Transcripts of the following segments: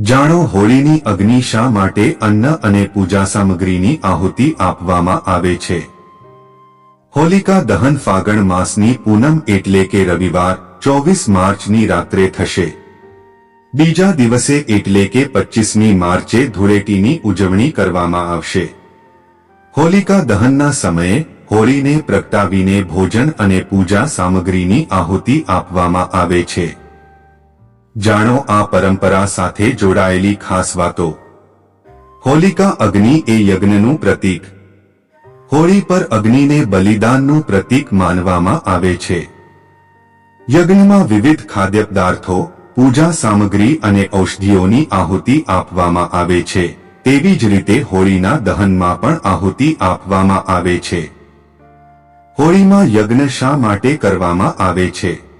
જાણો હોળીની અગ્નિ શા માટે અન્ન અને પૂજા સામગ્રીની આહુતિ આપવામાં આવે છે? હોલિકા દહન ફાગણ માસની પૂનમ એટલે કે રવિવાર, ચોવીસ માર્ચની રાત્રે થશે. બીજા દિવસે એટલે કે પચ્ચીસમી માર્ચે ધૂળેટીની ઉજવણી કરવામાં આવશે. હોલિકા દહનના સમયે હોળીને પ્રગટાવીને ભોજન અને પૂજા સામગ્રીની આહુતિ આપવામાં આવે છે. જાણો આ પરંપરા સાથે જોડાયેલી ખાસ વાતો. હોલિકા અગ્નિ એ યજ્ઞનું પ્રતીક. હોળી પર અગ્નિને બલિદાનનું પ્રતીક માનવામાં આવે છે. યજ્ઞમાં વિવિધ ખાદ્ય પદાર્થો પૂજા સામગ્રી અને ઔષધિઓની આહુતિ આપવામાં આવે છે. તેવી જ રીતે હોળીના દહનમાં પણ આહુતિ આપવામાં આવે છે. હોળીમાં યજ્ઞ શા માટે કરવામાં આવે છે?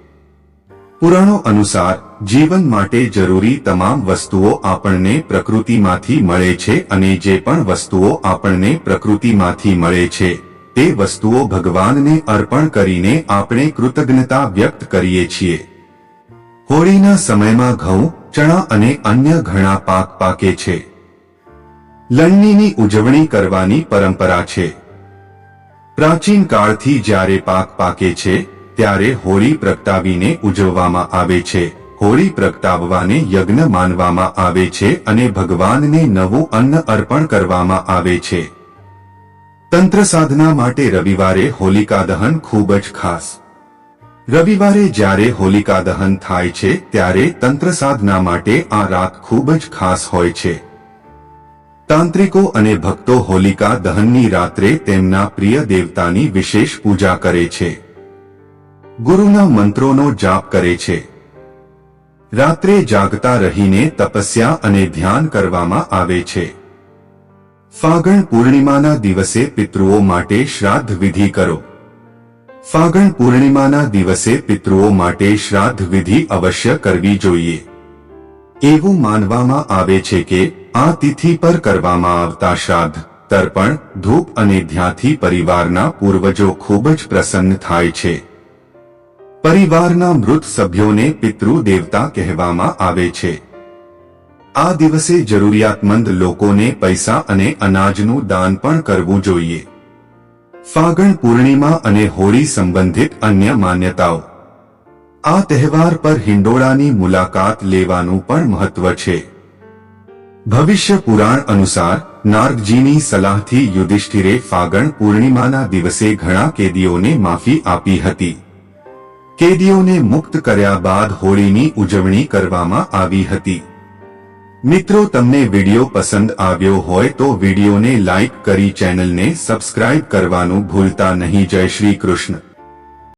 પુરાણો અનુસાર, જીવન માટે જરૂરી તમામ વસ્તુઓ આપણને પ્રકૃતિમાંથી મળે છે અને જે પણ વસ્તુઓ આપણને પ્રકૃતિમાંથી મળે છે, તે વસ્તુઓ ભગવાનને અર્પણ કરીને આપણે કૃતજ્ઞતા વ્યક્ત કરીએ છીએ. હોળીના સમયમાં ઘઉં, ચણા અને અન્ય ઘણા પાક પાકે છે. લણણીની ઉજવણી કરવાની પરંપરા છે. પ્રાચીન કાળથી જ્યારે પાક પાકે છે ત્યારે હોળી પ્રગટાવીને ઉજવવામાં આવે છે. હોળી પ્રગટાવવાને યજ્ઞ માનવામાં આવે છે અને ભગવાનને નવું અન્ન અર્પણ કરવામાં આવે છે. તંત્ર સાધના માટે રવિવારે હોલિકા દહન ખૂબ જ ખાસ. રવિવારે જ્યારે હોલિકા દહન થાય છે ત્યારે તંત્ર સાધના માટે આ રાત ખૂબ જ ખાસ હોય છે. તાંત્રિકો અને ભક્તો હોલિકા દહનની રાત્રે તેમના પ્રિય દેવતાની વિશેષ પૂજા કરે છે. ગુરુના મંત્રોનો જાપ કરે છે. રાત્રે જાગતા રહીને તપસ્યા અને ધ્યાન કરવામાં આવે છે. ફાગણ પૂર્ણિમાના દિવસે પિતૃઓ માટે શ્રાદ્ધ વિધિ કરો. ફાગણ પૂર્ણિમાના દિવસે પિતૃઓ માટે શ્રાદ્ધ વિધિ અવશ્ય કરવી જોઈએ. એવું માનવામાં આવે છે કે આ તિથિ પર કરવામાં આવતા શ્રાદ્ધ, તર્પણ, ધૂપ અને ધ્યાથી પરિવારના પૂર્વજો ખૂબ જ પ્રસન્ન થાય છે. પરિવારના મૃત સભ્યોને પિતૃ દેવતા કહેવામાં આવે છે. આ દિવસે જરૂરિયાતમંદ લોકોને પૈસા અને અનાજનું દાન પણ કરવું જોઈએ. ફાગણ પૂર્ણિમા અને હોળી સંબંધિત અન્ય માન્યતાઓ. આ તહેવાર પર હિંડોળાની મુલાકાત લેવાનું પણ મહત્વ છે. ભવિષ્ય પુરાણ અનુસાર, નારદજીની સલાહથી યુધિષ્ઠિરે ફાગણ પૂર્ણિમાના દિવસે ઘણા કેદીઓને માફી આપી હતી. કેદીઓને મુક્ત કર્યા બાદ હોળીની ઉજવણી કરવામાં આવી હતી. મિત્રો, તમને વીડિયો પસંદ આવ્યો હોય તો વિડીયોને લાઇક કરી ચેનલને સબસ્ક્રાઇબ કરવાનું ભૂલતા નહીં. જય શ્રી કૃષ્ણ.